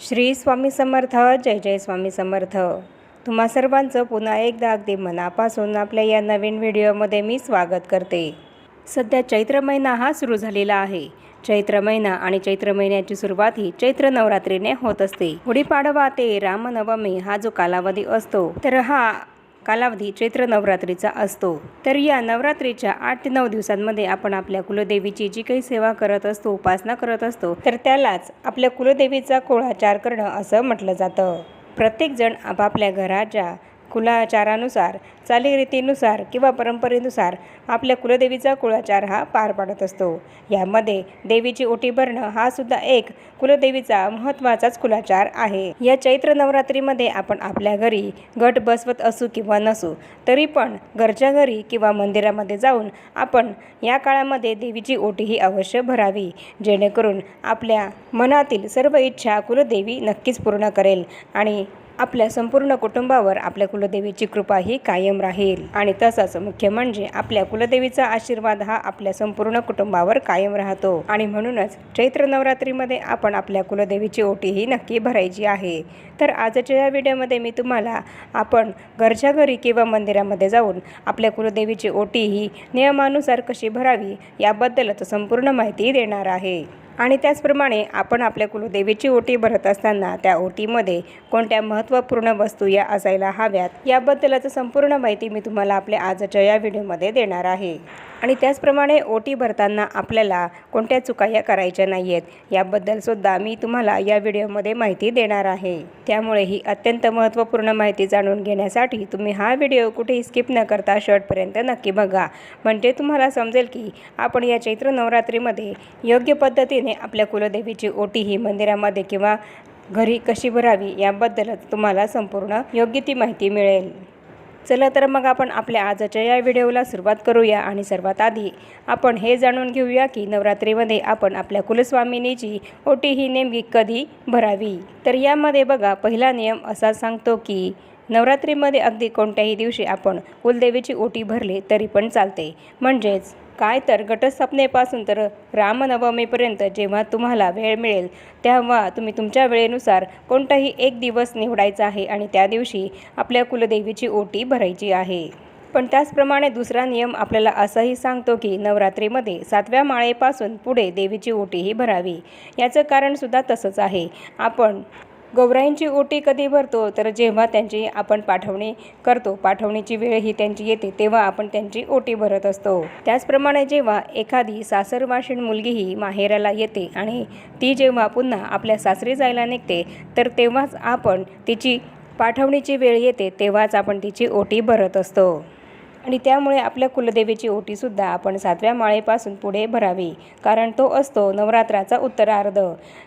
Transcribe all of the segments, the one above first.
श्री स्वामी समर्थ जय जय स्वामी समर्थ. तुम्हा सर्वांचं पुन्हा एकदा अगदी मनापासून आपल्या या नवीन व्हिडिओमध्ये मी स्वागत करते. सध्या चैत्र महिना हा सुरू झालेला आहे. चैत्र महिना आणि चैत्र महिन्याची सुरुवात ही चैत्र नवरात्रीने होत असते. गुढीपाडवा ते रामनवमी हा जो कालावधी असतो तर हा कालावधी चैत्र नवरात्रीचा असतो. तर या नवरात्रीच्या आठ ते नऊ दिवसांमध्ये आपण आपल्या कुलदेवीची जी काही सेवा करत असतो उपासना करत असतो तर त्यालाच आपल्या कुलदेवीचा कोळाचार करणं असं म्हटलं जातं. प्रत्येकजण आपापल्या घराच्या कुलाचारानुसार चालीरीतीनुसार किंवा परंपरेनुसार आपल्या कुलदेवीचा कुळाचार हा पार पाडत असतो. यामध्ये देवीची ओटी भरणं हा सुद्धा एक कुलदेवीचा महत्त्वाचाच कुलाचार आहे. या चैत्र नवरात्रीमध्ये आपण आपल्या घरी घट बसवत असू किंवा नसू तरी पण घरच्या घरी किंवा मंदिरामध्ये जाऊन आपण या काळामध्ये देवीची ओटी ही अवश्य भरावी जेणेकरून आपल्या मनातील सर्व इच्छा कुलदेवी नक्कीच पूर्ण करेल आणि आपल्या संपूर्ण कुटुंबावर आपल्या कुलदेवीची कृपा ही कायम राहील. आणि तसंच मुख्य म्हणजे आपल्या कुलदेवीचा आशीर्वाद हा आपल्या संपूर्ण कुटुंबावर कायम राहतो. आणि म्हणूनच चैत्र नवरात्रीमध्ये आपण आपल्या कुलदेवीची ओटी ही नक्की भरायची आहे. तर आजच्या या व्हिडिओमध्ये मी तुम्हाला आपण घरच्या घरी किंवा मंदिरामध्ये जाऊन आपल्या कुलदेवीची ओटी ही नियमानुसार कशी भरावी याबद्दलच संपूर्ण माहिती देणार आहे. आणि त्याचप्रमाणे आपण आपल्या कुलदेवीची ओटी भरत असताना त्या ओटीमध्ये कोणत्या महत्त्वपूर्ण वस्तू या असायला हव्यात याबद्दलच संपूर्ण माहिती मी तुम्हाला आपल्या आजच्या या व्हिडिओमध्ये देणार आहे. आणि त्याचप्रमाणे ओटी भरताना आपल्याला कोणत्या चुका या करायच्या नाही आहेत याबद्दलसुद्धा मी तुम्हाला या व्हिडिओमध्ये माहिती देणार आहे. त्यामुळे ही अत्यंत महत्त्वपूर्ण माहिती जाणून घेण्यासाठी तुम्ही हा व्हिडिओ कुठेही स्किप न करता शर्टपर्यंत नक्की बघा. म्हणजे तुम्हाला समजेल की आपण या चैत्र नवरात्रीमध्ये योग्य पद्धतीने आपल्या कुलदेवीची ओटी ही मंदिरामध्ये किंवा घरी कशी भरावी याबद्दलच तुम्हाला संपूर्ण योग्य ती माहिती मिळेल. चला तर मग आपण आपल्या आजच्या या व्हिडिओला सुरुवात करूया आणि सर्वात आधी आपण हे जाणून घेऊया की नवरात्रीमध्ये आपण आपल्या कुलस्वामिनीची ओटी ही नेमकी कधी भरावी? तर यामध्ये बघा पहिला नियम असा सांगतो की नवरात्रीमध्ये अगदी कोणत्याही दिवशी आपण कुलदेवीची ओटी भरली तरी पण चालते. म्हणजेच काय तर घटस्थापनेपासून तर रामनवमीपर्यंत जेव्हा तुम्हाला वेळ मिळेल तेव्हा तुम्ही तुमच्या वेळेनुसार कोणताही एक दिवस निवडायचा आहे आणि त्या दिवशी आपल्या कुलदेवीची ओटी भरायची आहे. पण त्याचप्रमाणे दुसरा नियम आपल्याला असंही सांगतो की नवरात्रीमध्ये सातव्या माळेपासून पुढे देवीची ओटीही भरावी. याचं कारणसुद्धा तसंच आहे. आपण गौराईंची ओटी कधी भरतो तर जेव्हा त्यांची आपण पाठवणी करतो पाठवणीची वेळ ही त्यांची येते तेव्हा आपण त्यांची ओटी भरत असतो. त्याचप्रमाणे जेव्हा एखादी सासरवाशीण मुलगी ही माहेराला येते आणि ती जेव्हा पुन्हा आपल्या सासरी जायला निघते तर तेव्हाच आपण तिची पाठवणीची वेळ येते तेव्हाच आपण तिची ओटी भरत असतो. आणि त्यामुळे आपल्या कुलदेवीची ओटीसुद्धा आपण सातव्या माळेपासून पुढे भरावी. कारण तो असतो नवरात्राचा उत्तरार्ध.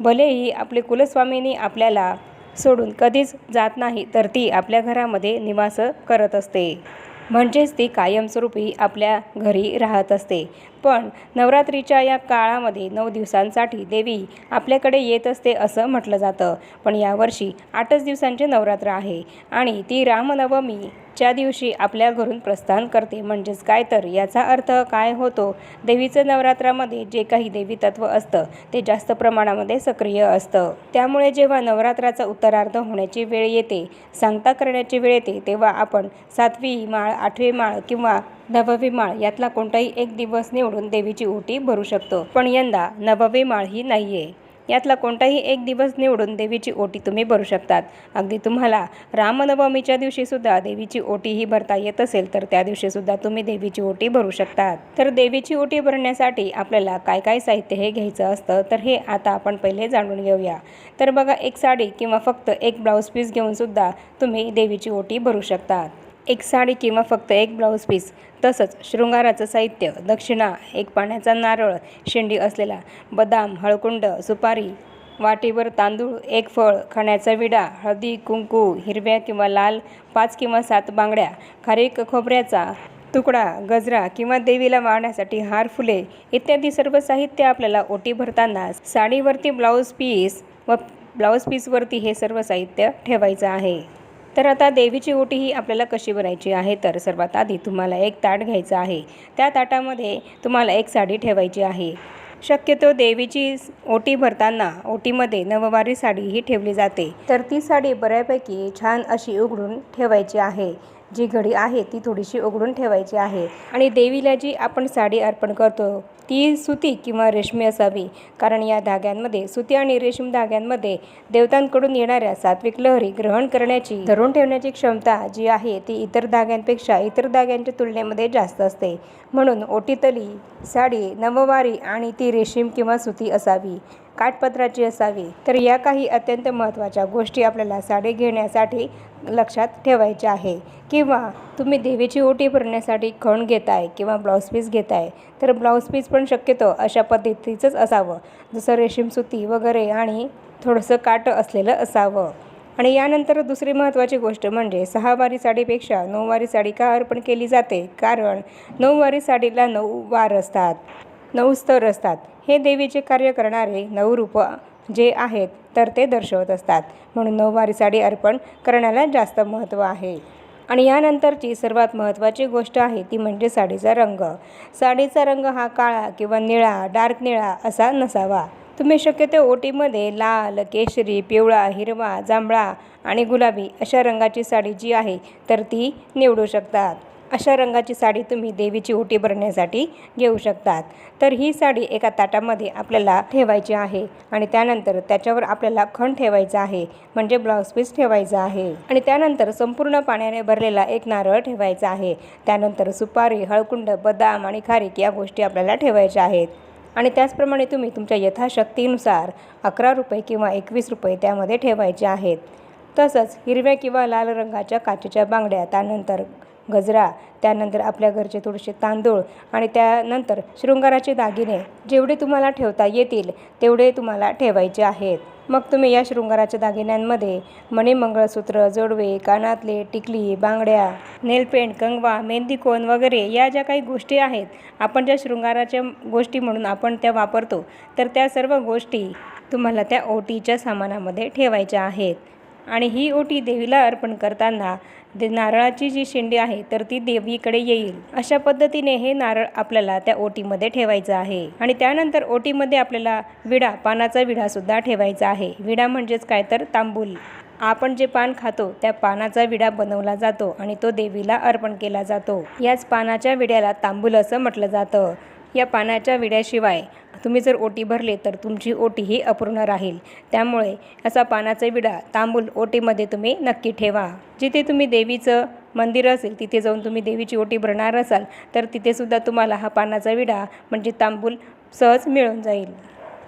भलेही आपले कुलस्वामीनी आपल्याला सोडून कधीच जात नाही तर ती आपल्या घरामध्ये निवास करत असते. म्हणजेच ती कायमस्वरूपी आपल्या घरी राहत असते. पण नवरात्रीच्या या काळामध्ये नऊ दिवसांसाठी देवी आपल्याकडे येत असते असं म्हटलं जातं. पण यावर्षी आठच दिवसांचे नवरात्र आहे आणि ती रामनवमी च्या दिवशी आपल्या घरून प्रस्थान करते म्हणजेच काय तर याचा अर्थ काय होतो? देवीचं नवरात्रामध्ये जे काही देवी तत्व असतं ते जास्त प्रमाणामध्ये सक्रिय असतं. त्यामुळे जेव्हा नवरात्राचा उत्तरार्ध होण्याची वेळ येते सांगता करण्याची वेळ येते तेव्हा आपण सातवी माळ आठवी माळ किंवा नववी माळ यातला कोणताही एक दिवस निवडून देवीची ओटी भरू शकतो. पण यंदा नववी माळ ही नाही आहे यातला कोणताही एक दिवस निवडून देवीची ओटी तुम्ही भरू शकतात. अगदी तुम्हाला रामनवमीच्या दिवशीसुद्धा देवीची ओटी ही भरता येत असेल तर त्या दिवशीसुद्धा तुम्ही देवीची ओटी भरू शकतात. तर देवीची ओटी भरण्यासाठी आपल्याला काय काय साहित्य हे घ्यायचं असतं तर हे आता आपण पहिले जाणून घेऊया. तर बघा एक साडी किंवा फक्त एक ब्लाऊज पीस घेऊनसुद्धा तुम्ही देवीची ओटी भरू शकतात. एक साडी किंवा फक्त एक ब्लाऊज पीस तसंच शृंगाराचं साहित्य दक्षिणा एक पाण्याचा नारळ शेंडी असलेला बदाम हळकुंड सुपारी वाटीवर तांदूळ एक फळ खाण्याचा विडा हळदी कुंकू हिरव्या किंवा लाल पाच किंवा सात बांगड्या खारीक खोबऱ्याचा तुकडा गजरा किंवा देवीला वाहण्यासाठी हार फुले इत्यादी सर्व साहित्य आपल्याला ओटी भरताना साडीवरती ब्लाऊज पीस व ब्लाऊज पीसवरती हे सर्व साहित्य ठेवायचं आहे. तर आता देवीची ओटी ही आपल्याला कशी बनायची आहे? तर सर्वात आधी तुम्हाला एक ताट घ्यायचं आहे. त्या ताटामध्ये तुम्हाला एक साडी ठेवायची आहे. शक्यतो देवीची ओटी भरताना ओटीमध्ये नववारी साडी ही ठेवली जाते. तर ती साडी बऱ्यापैकी छान अशी उघडून ठेवायची आहे. जी घडी आहे ती थोडीशी उघडून ठेवायची आहे. आणि देवीला जी आपण साडी अर्पण करतो ती सुती किंवा रेशमी असावी. कारण या धाग्यांमध्ये सुती आणि रेशीम धाग्यांमध्ये देवतांकडून येणाऱ्या सात्विक लहरी ग्रहण करण्याची धरून ठेवण्याची क्षमता जी आहे ती इतर धाग्यांपेक्षा इतर धाग्यांच्या तुलनेमध्ये जास्त असते. म्हणून ओटीतली साडी नववारी आणि ती रेशीम किंवा सुती असावी. काठपत्राची असावी. तर या काही अत्यंत महत्त्वाच्या गोष्टी आपल्याला साडी घेण्यासाठी लक्षात ठेवायच्या आहे. किंवा तुम्ही देवीची ओटी भरण्यासाठी खण घेताय किंवा ब्लाऊज पीस घेताय तर ब्लाऊज पीस पण शक्यतो अशा पद्धतीचंच असावं. जसं रेशीम सुती वगैरे आणि थोडंसं काट असलेलं असावं. आणि यानंतर दुसरी महत्त्वाची गोष्ट म्हणजे सहावारी साडीपेक्षा नऊवारी साडी का अर्पण केली जाते? कारण नऊवारी साडीला नऊ वार असतात नऊ स्तर असतात. हे देवीचे कार्य करणारे नऊ रूप जे आहेत तर ते दर्शवत असतात. म्हणून नऊवारी साडी अर्पण करण्याला जास्त महत्त्व आहे. आणि यानंतरची सर्वात महत्त्वाची गोष्ट आहे ती म्हणजे साडीचा रंग. साडीचा रंग हा काळा किंवा निळा डार्क निळा असा नसावा. तुम्ही शक्यतो ओटीमध्ये लाल केशरी पिवळा हिरवा जांभळा आणि गुलाबी अशा रंगाची साडी जी आहे तर ती निवडू शकतात. अशा रंगाची साडी तुम्ही देवीची ओटी भरण्यासाठी घेऊ शकतात. तर ही साडी एका ताटामध्ये आपल्याला ठेवायची आहे आणि त्यानंतर त्याच्यावर आपल्याला खण ठेवायचा आहे म्हणजे ब्लाऊज पीस ठेवायचा आहे. आणि त्यानंतर संपूर्ण पाण्याने भरलेला एक नारळ ठेवायचा आहे. त्यानंतर सुपारी हळकुंड बदाम आणि खारीक या गोष्टी आपल्याला ठेवायच्या आहेत. आणि त्याचप्रमाणे तुम्ही तुमच्या यथाशक्तीनुसार अकरा रुपये किंवा एकवीस रुपये त्यामध्ये ठेवायचे आहेत. तसंच हिरव्या किंवा लाल रंगाच्या काचेच्या बांगड्या त्यानंतर गजरा त्यानंतर आपल्या घरचे थोडेसे तांदूळ आणि त्यानंतर शृंगाराचे दागिने जेवढे तुम्हाला ठेवता येतील तेवढे तुम्हाला ठेवायचे आहेत. मग तुम्ही या शृंगाराच्या दागिन्यांमध्ये मणी मंगळसूत्र जोडवे कानातले टिकली बांगड्या नेलपेंट कंगवा मेहंदी कोन वगैरे या ज्या काही गोष्टी आहेत आपण ज्या शृंगाराच्या गोष्टी म्हणून आपण त्या वापरतो तर त्या सर्व गोष्टी तुम्हाला त्या ओटीच्या सामानामध्ये ठेवायच्या आहेत. आणि ही ओटी देवीला अर्पण करताना दे नारळाची जी शेंडी आहे तर ती देवीकडे येईल. अशा पद्धतीने हे नारळ आपल्याला त्या ओटीमध्ये ठेवायचं आहे. आणि त्यानंतर ओटीमध्ये आपल्याला विडा पानाचा विडासुद्धा ठेवायचा आहे. विडा म्हणजेच काय तर? तांबूल. आपण जे पान खातो त्या पानाचा विडा बनवला जातो आणि तो देवीला अर्पण केला जातो. याच पानाच्या विड्याला तांबूल असं म्हटलं जातं. या पानाच्या विड्याशिवाय तुम्ही जर ओटी भरले तर तुमची ओटी ही अपूर्ण राहील. त्यामुळे असा पानाचा विडा तांबूल ओटीमध्ये तुम्ही नक्की ठेवा. जिथे तुम्ही देवीचं मंदिर असेल तिथे जाऊन तुम्ही देवीची ओटी भरणार असाल तर तिथेसुद्धा तुम्हाला हा पानाचा विडा म्हणजे तांबूल सहज मिळून जाईल.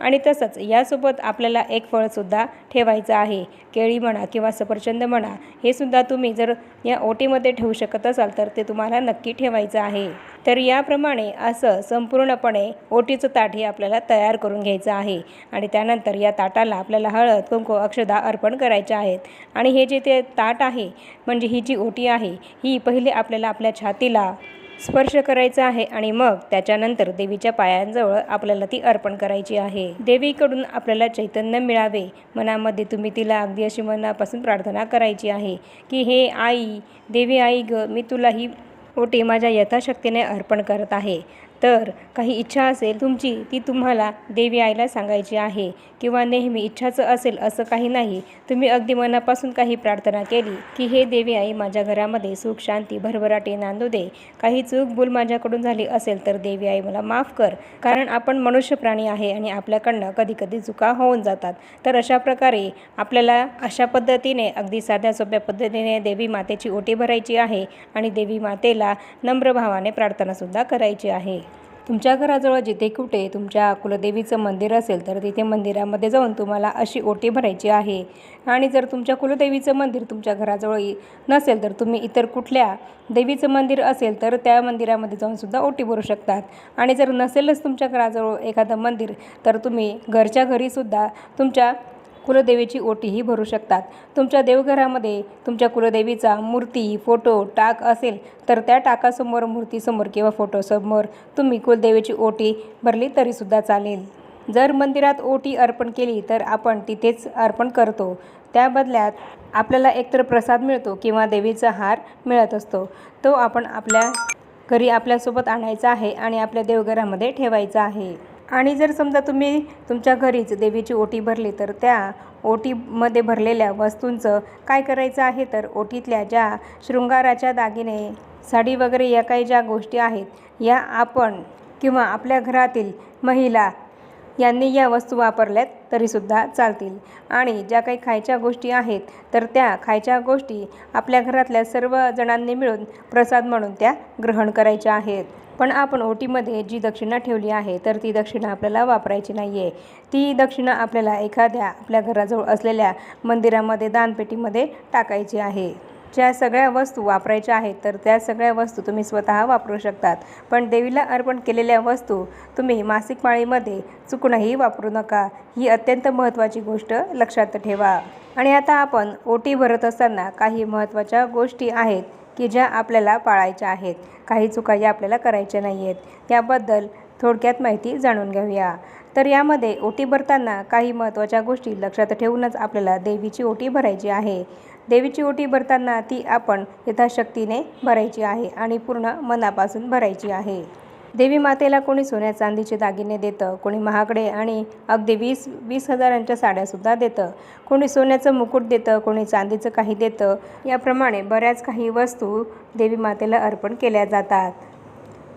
आणि तसंच यासोबत आपल्याला एक फळसुद्धा ठेवायचं आहे. केळी म्हणा किंवा सफरचंद म्हणा हे सुद्धा तुम्ही जर या ओटीमध्ये ठेवू शकत असाल तर ते तुम्हाला नक्की ठेवायचं आहे. तर याप्रमाणे असं संपूर्णपणे ओटीचं ताट हे आपल्याला तयार करून घ्यायचं आहे आणि त्यानंतर या ताटाला आपल्याला हळद कुंकू अक्षदा अर्पण करायच्या आहेत. आणि हे जे ते ताट आहे म्हणजे ही जी ओटी आहे ही पहिले आपल्याला आपल्या छातीला स्पर्श करायचा आहे आणि मग त्याच्यानंतर देवीच्या पायांजवळ आपल्याला ती अर्पण करायची आहे. देवीकडून आपल्याला चैतन्य मिळावे. मनामध्ये तुम्ही तिला अगदी अशी मनापासून प्रार्थना करायची आहे की हे आई देवी आई ग मी तुला ही ओटी माझ्या यथाशक्तीने अर्पण करत आहे. तर काही इच्छा असेल तुमची ती तुम्हाला देवी आईला सांगायची आहे. किंवा नेहमी इच्छाचं असेल असं काही नाही. तुम्ही अगदी मनापासून काही प्रार्थना केली की हे देवी आई माझ्या घरामध्ये सुख शांती भरभराटी नांदू दे. काही चूक भूल माझ्याकडून झाली असेल तर देवी आई मला माफ कर. कारण आपण मनुष्य प्राणी आहे आणि आपल्याकडनं कधी कधी चुका होऊन जातात. तर अशा प्रकारे आपल्याला अशा पद्धतीने अगदी साध्या सोप्या पद्धतीने देवी मातेची ओटी भरायची आहे आणि देवी मातेला नम्र भावाने प्रार्थनासुद्धा करायची आहे. तुमच्या घराजवळ जिथे कुठे तुमच्या कुलदेवीचं मंदिर असेल तर तिथे मंदिरामध्ये जाऊन तुम्हाला अशी ओटी भरायची आहे. आणि जर तुमच्या कुलदेवीचं मंदिर तुमच्या घराजवळ नसेल तर तुम्ही इतर कुठल्या देवीचं मंदिर असेल तर त्या मंदिरामध्ये जाऊन सुद्धा ओटी भरू शकतात. आणि जर नसेलच तुमच्या घराजवळ एखादं मंदिर तर तुम्ही घरच्या घरीसुद्धा तुमच्या कुलदेवीची ओटीही भरू शकतात. तुमच्या देवघरामध्ये तुमच्या कुलदेवीचा मूर्ती फोटो टाक असेल तर त्या टाकासमोर मूर्तीसमोर किंवा फोटोसमोर तुम्ही कुलदेवीची ओटी भरली तरीसुद्धा चालेल. जर मंदिरात ओटी अर्पण केली तर आपण तिथेच अर्पण करतो. त्या बदल्यात आपल्याला एकतर प्रसाद मिळतो किंवा देवीचा हार मिळत असतो. तो आपण आपल्या घरी आपल्यासोबत आणायचा आहे आणि आपल्या देवघरामध्ये ठेवायचा आहे. आणि जर समजा तुम्ही तुमच्या घरीच देवीची ओटी भरली तर त्या ओटीमध्ये भरलेल्या वस्तूंचं काय करायचं आहे? तर ओटीतल्या ज्या शृंगाराच्या दागिने साडी वगैरे या काही ज्या गोष्टी आहेत या आपण किंवा आपल्या घरातील महिला यांनी या वस्तू वापरल्यात तरीसुद्धा चालतील. आणि ज्या काही खायच्या गोष्टी आहेत तर त्या खायच्या गोष्टी आपल्या घरातल्या सर्व जणांनी मिळून प्रसाद म्हणून त्या ग्रहण करायच्या आहेत. पण आपण ओटीमध्ये जी दक्षिणा ठेवली आहे तर ती दक्षिणा आपल्याला वापरायची नाही आहे ती दक्षिणा आपल्याला एखाद्या आपल्या घराजवळ असलेल्या मंदिरामध्ये दानपेटीमध्ये टाकायची आहे. ज्या सगळ्या वस्तू वापरायच्या आहेत तर त्या सगळ्या वस्तू तुम्ही स्वतः वापरू शकतात. पण देवीला अर्पण केलेल्या वस्तू तुम्ही मासिक पाळीमध्ये चुकूनही वापरू नका. ही अत्यंत महत्त्वाची गोष्ट लक्षात ठेवा. आणि आता आपण ओटी भरत असताना काही महत्त्वाच्या गोष्टी आहेत. की ज्या आपल्याला पाळायच्या आहेत. काही चुका या आपल्याला करायच्या नाही आहेत त्याबद्दल थोडक्यात माहिती जाणून घेऊया. तर यामध्ये ओटी भरताना काही महत्त्वाच्या गोष्टी लक्षात ठेवूनच आपल्याला देवीची ओटी भरायची आहे. देवीची ओटी भरताना ती आपण यथाशक्तीने भरायची आहे आणि पूर्ण मनापासून भरायची आहे. देवी मातेला कोणी सोन्या चांदीचे दागिने देतं कोणी महागडे आणि अगदी वीस वीस हजारांच्या साड्यासुद्धा देतं. कोणी सोन्याचं मुकुट देतं कोणी चांदीचं काही देतं. याप्रमाणे बऱ्याच काही वस्तू देवी मातेला अर्पण केल्या जातात.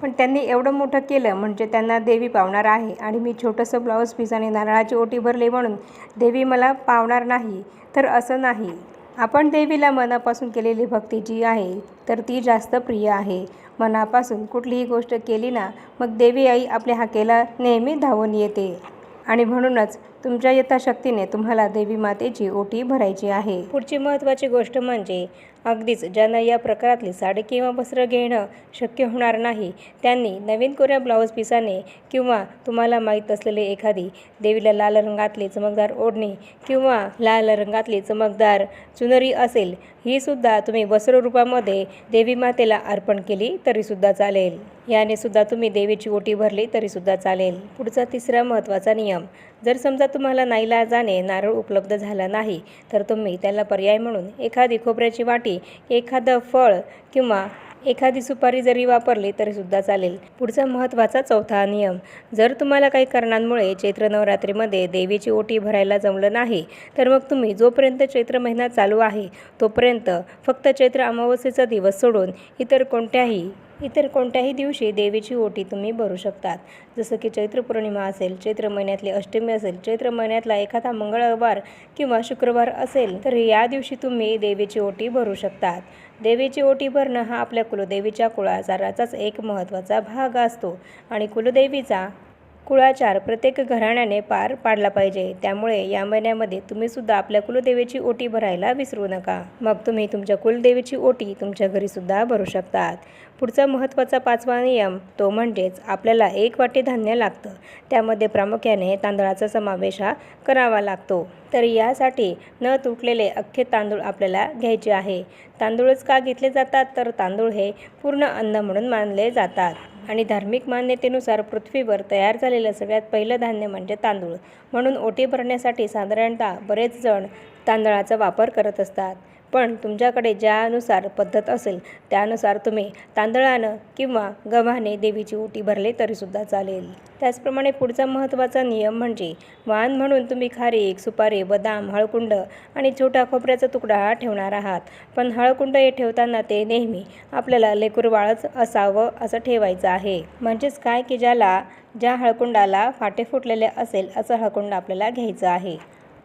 पण त्यांनी एवढं मोठं केलं म्हणजे त्यांना देवी पावणार आहे आणि मी छोटंसं ब्लाऊज पीस आणि नारळाची ओटी भरली म्हणून देवी मला पावणार नाही. तर असं नाही. आपण देवीला मनापासून केलेली भक्ती जी आहे तर ती जास्त प्रिय आहे. मनापासून कुठलीही गोष्ट केली ना मग देवी आई आपल्या हाकेला नेहमी धावून येते. आणि म्हणूनच तुमच्या यथाशक्तीने तुम्हाला देवी मातेची ओटी भरायची आहे. पुढची महत्त्वाची गोष्ट म्हणजे अगदीच ज्यांना या प्रकारातली साडी किंवा वस्त्र घेणं शक्य होणार नाही त्यांनी नवीन कोऱ्या ब्लाऊज पिसाने किंवा तुम्हाला माहीत असलेली एखादी देवीला लाल रंगातली चमकदार ओढणी किंवा लाल रंगातली चमकदार चुनरी असेल ही सुद्धा तुम्ही वस्त्ररूपामध्ये देवी मातेला अर्पण केली तरीसुद्धा चालेल. याने सुद्धा तुम्ही देवीची ओटी भरली तरीसुद्धा चालेल. पुढचा तिसरा महत्त्वाचा नियम जर समजा तुम्हाला नाईलाजाने नारळ उपलब्ध झाला नाही तर तुम्ही त्याला पर्याय म्हणून एखादी खोबऱ्याची वाटी एखादं फळ किंवा एखादी सुपारी जरी वापरली तरीसुद्धा चालेल. पुढचा महत्त्वाचा चौथा नियम जर तुम्हाला काही कारणांमुळे चैत्र नवरात्रीमध्ये देवीची ओटी भरायला जमलं नाही तर मग तुम्ही जोपर्यंत चैत्र महिना चालू आहे तोपर्यंत फक्त चैत्र अमावस्येचा दिवस सोडून इतर कोणत्याही इतर कोणत्याही दिवशी देवीची ओटी तुम्ही भरू शकतात. जसं की चैत्र पौर्णिमा असेल चैत्र महिन्यातली अष्टमी असेल चैत्र महिन्यातला एखादा मंगळवार किंवा शुक्रवार असेल तर या दिवशी तुम्ही देवीची ओटी भरू शकतात. देवीची ओटी भरणं हा आपल्या कुलदेवीच्या कुळाचाराचाच एक महत्त्वाचा भाग असतो आणि कुलदेवीचा कुळाचार प्रत्येक घराण्याने पार पाडला पाहिजे. त्यामुळे या महिन्यामध्ये तुम्ही सुद्धा आपल्या कुलदेवीची ओटी भरायला विसरू नका. मग तुम्ही तुमच्या कुलदेवीची ओटी तुमच्या घरी सुद्धा भरू शकतात. पुढचा महत्त्वाचा पाचवा नियम तो म्हणजेच आपल्याला एक वाटी धान्य लागतं. त्यामध्ये प्रामुख्याने तांदळाचा समावेश हा करावा लागतो. तर यासाठी न तुटलेले अख्खे तांदूळ आपल्याला घ्यायचे आहे. तांदूळच का घेतले जातात? तर तांदूळ हे पूर्ण अन्न म्हणून मानले जातात. आणि धार्मिक मान्यतेनुसार पृथ्वीवर तयार झालेलं सगळ्यात पहिलं धान्य म्हणजे तांदूळ. म्हणून ओटी भरण्यासाठी साधारणतः बरेच जण तांदळाचा वापर करत असतात. पण तुमच्याकडे ज्यानुसार पद्धत असेल त्यानुसार तुम्ही तांदळानं किंवा गव्हाने देवीची ओटी भरले तरीसुद्धा चालेल. त्याचप्रमाणे पुढचा महत्त्वाचा नियम म्हणजे वाण म्हणून तुम्ही खारीक सुपारी बदाम हळकुंड आणि छोटा खोबऱ्याचा तुकडा हा ठेवणार आहात. पण हळकुंड हे ठेवताना ते नेहमी आपल्याला लेकुरवाळच असावं असं ठेवायचं आहे. म्हणजेच काय की ज्याला ज्या हळकुंडाला फाटे फुटलेले असेल असं हळकुंड आपल्याला घ्यायचं आहे.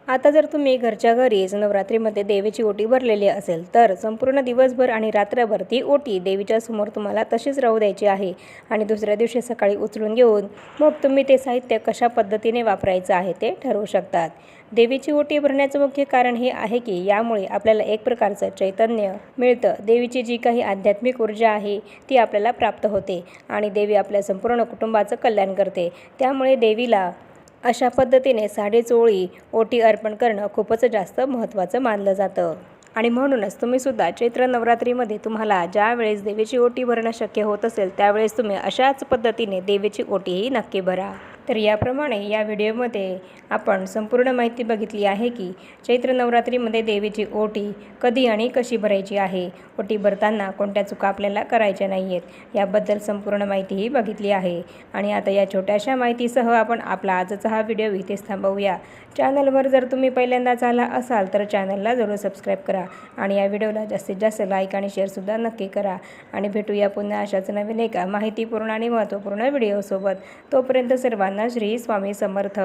आता जर तुम्ही घरच्या घरीच नवरात्रीमध्ये देवीची ओटी भरलेली असेल तर संपूर्ण दिवसभर आणि रात्रभर ती ओटी देवीच्या समोर तुम्हाला तशीच राहू द्यायची आहे. आणि दुसऱ्या दिवशी सकाळी उचलून घेऊन मग तुम्ही ते साहित्य कशा पद्धतीने वापरायचं आहे ते ठरवू शकतात. देवीची ओटी भरण्याचं मुख्य कारण हे आहे की यामुळे आपल्याला एक प्रकारचं चैतन्य मिळतं. देवीची जी काही आध्यात्मिक ऊर्जा आहे ती आपल्याला प्राप्त होते आणि देवी आपल्या संपूर्ण कुटुंबाचं कल्याण करते. त्यामुळे देवीला अशा पद्धतीने साडे चोळी ओटी अर्पण करणं खूपच जास्त महत्त्वाचं मानलं जातं. आणि म्हणूनच तुम्हीसुद्धा चैत्र नवरात्रीमध्ये तुम्हाला ज्यावेळेस देवीची ओटी भरणं शक्य होत असेल त्यावेळेस तुम्ही अशाच पद्धतीने देवीची ओटीही नक्की भरा. तर याप्रमाणे या व्हिडिओमध्ये आपण संपूर्ण माहिती बघितली आहे की चैत्र नवरात्रीमध्ये देवीची ओटी कधी आणि कशी भरायची आहे? ओटी भरताना कोणत्या चुका आपल्याला करायच्या नाही आहेत याबद्दल संपूर्ण माहितीही बघितली आहे. आणि आता या छोट्याशा माहितीसह आपण आपला आजचा हा व्हिडिओ इथेच थांबवूया. चॅनलवर जर तुम्ही पहिल्यांदाच आला असाल तर चॅनलला जरूर सबस्क्राईब करा आणि या व्हिडिओला जास्तीत जास्त लाईक आणि शेअरसुद्धा नक्की करा. आणि भेटूया पुन्हा अशाच नवीन एका माहितीपूर्ण आणि महत्त्वपूर्ण व्हिडिओसोबत. तोपर्यंत सर्वांना श्री स्वामी समर्थ.